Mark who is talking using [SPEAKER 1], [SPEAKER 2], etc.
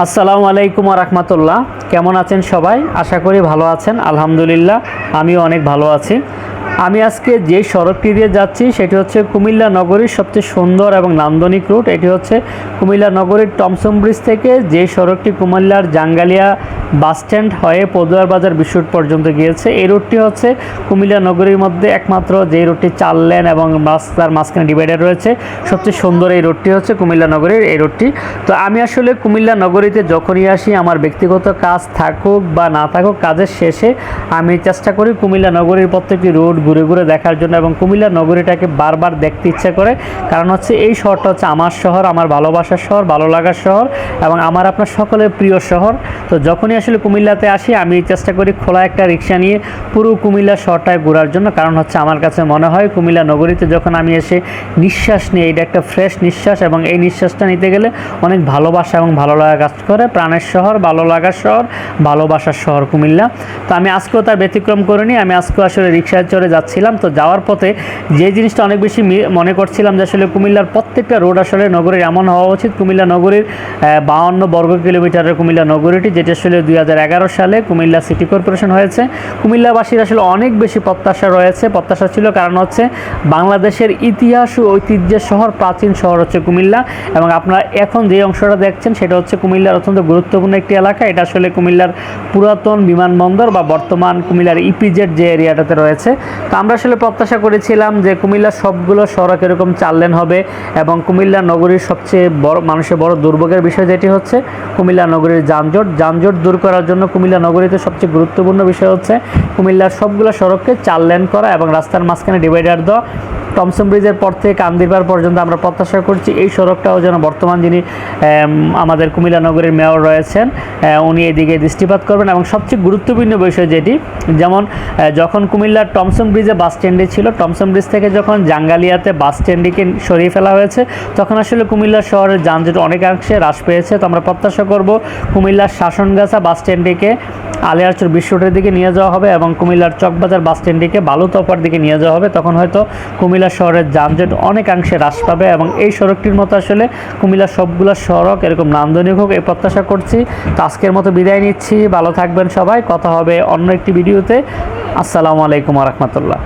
[SPEAKER 1] আসসালামু আলাইকুম রহমতুল্লাহ। কেমন আছেন সবাই? আশা করি ভালো আছেন। আলহামদুলিল্লাহ, আমিও অনেক ভালো আছি। আমি আজকে যে সড়কটি দিয়ে যাচ্ছি, সেটি হচ্ছে কুমিল্লা নগরীর সবচেয়ে সুন্দর এবং নান্দনিক রুট। এটি হচ্ছে কুমিল্লা নগরীর টমসম ব্রিজ থেকে যে সড়কটি কুমিল্লার জাঙ্গালিয়া বাস স্ট্যান্ড হয়ে পদুয়ার বাজার বিশ্বরোড পর্যন্ত গিয়েছে, এই রুটটি হচ্ছে কুমিল্লা নগরীর মধ্যে একমাত্র যে রুটটি চার লেন এবং রাস্তার মাঝখানে ডিভাইডার রয়েছে। সবচেয়ে সুন্দর এই রুটটি হচ্ছে কুমিল্লা নগরীর এই রুটটি। তো আমি আসলে কুমিল্লা নগরীতে যখনই আসি, আমার ব্যক্তিগত কাজ থাকুক বা না থাকুক, কাজের শেষে আমি চেষ্টা করি কুমিল্লা নগরীর প্রত্যেকটি রুট ঘুরে ঘুরে দেখার জন্য এবং কুমিল্লা নগরীটাকে বারবার দেখতে ইচ্ছা করে। কারণ হচ্ছে এই শহরটা হচ্ছে আমার শহর, আমার ভালোবাসার শহর, ভালো লাগার শহর এবং আমার আপনার সকলের প্রিয় শহর। তো যখনই আসলে কুমিল্লাতে আসি, আমি চেষ্টা করি খোলা একটা রিক্সা নিয়ে পুরো কুমিল্লা শহরটায় ঘোরার জন্য। কারণ হচ্ছে আমার কাছে মনে হয় কুমিল্লা নগরীতে যখন আমি এসে নিঃশ্বাস নিই, এটা একটা ফ্রেশ নিঃশ্বাস এবং এই নিঃশ্বাসটা নিতে গেলে অনেক ভালোবাসা এবং ভালো লাগা কাজ করে। প্রাণের শহর, ভালো লাগার শহর, ভালোবাসার শহর কুমিল্লা। তো আমি আজকেও তার ব্যতিক্রম করিনি আমি আজকেও আসলে রিক্সায় চড়ে যাচ্ছিলাম। তো যাওয়ার পথে যে জিনিসটা অনেক বেশি মনে করছিলাম যে আসলে কুমিল্লার প্রত্যেকটা রোড আসলে নগরীর এমন হওয়া উচিত। কুমিল্লা নগরীর বাউন্ন বর্গ কিলোমিটারের কুমিল্লা নগরীটি যেটি আসলে দুই হাজার এগারো সালে কুমিল্লা সিটি কর্পোরেশন হয়েছে। কুমিল্লাবাসীর আসলে অনেক বেশি প্রত্যাশা রয়েছে। প্রত্যাশা ছিল কারণ হচ্ছে বাংলাদেশের ইতিহাস ও ঐতিহ্যের শহর, প্রাচীন শহর হচ্ছে কুমিল্লা এবং আপনারা এখন যে অংশটা দেখছেন সেটা হচ্ছে কুমিল্লার অত্যন্ত গুরুত্বপূর্ণ একটি এলাকা। এটা আসলে কুমিল্লার পুরাতন বিমানবন্দর বা বর্তমান কুমিল্লার ইপিজেড যে এরিয়াটাতে রয়েছে। তো আমরা আসলে প্রত্যাশা করেছিলাম যে কুমিল্লার সবগুলো সড়ক এরকম চার লেন হবে এবং কুমিল্লা নগরীর সবচেয়ে বড়, মানুষের বড় দুর্ভোগের বিষয় যেটি হচ্ছে কুমিল্লা নগরীর যানজট। যানজট দূর করার জন্য কুমিল্লা নগরীতে সবচেয়ে গুরুত্বপূর্ণ বিষয় হচ্ছে কুমিল্লার সবগুলো সড়ককে চার লেন করা এবং রাস্তার মাঝখানে ডিভাইডার দেওয়া। টমসন ব্রিজের পর থেকে কান্দিরবার পর্যন্ত আমরা প্রত্যাশা করছি, এই সড়কটাও যেন বর্তমান যিনি আমাদের কুমিল্লা নগরীর মেয়র রয়েছেন উনি এদিকে দৃষ্টিপাত করবেন এবং সবচেয়ে গুরুত্বপূর্ণ বিষয় যেটি, যেমন যখন কুমিল্লার টমসন ব্রিজে বাস স্ট্যান্ডে ছিল, টমসন ব্রিজ থেকে যখন জাঙ্গালিয়াতে বাস স্ট্যান্ডটিকে সরিয়ে ফেলা হয়েছে, তখন আসলে কুমিল্লা শহরের যানজট অনেকাংশে হ্রাস পেয়েছে। তো আমরা প্রত্যাশা করব কুমিল্লার শাসনগাছা বাস স্ট্যান্ডটিকে আলিয়ারচর বিশ্ব দিকে নিয়ে যাওয়া হবে এবং কুমিল্লার চকবাজার বাস স্ট্যান্ডটিকে বালুতপার দিকে নিয়ে যাওয়া হবে। তখন হয়তো কুমিল্লা শহরের যানজট অনেকাংশে হ্রাস পাবে এবং এই সড়কটির মতো আসলে কুমিল্লার সবগুলো সড়ক এরকম নান্দনিক হোক এই প্রত্যাশা করছি। তো আজকের মতো বিদায় নিচ্ছি। ভালো থাকবেন সবাই। কথা হবে অন্য একটি ভিডিওতে। আসসালামু আলাইকুম রহমতুল্লাহ।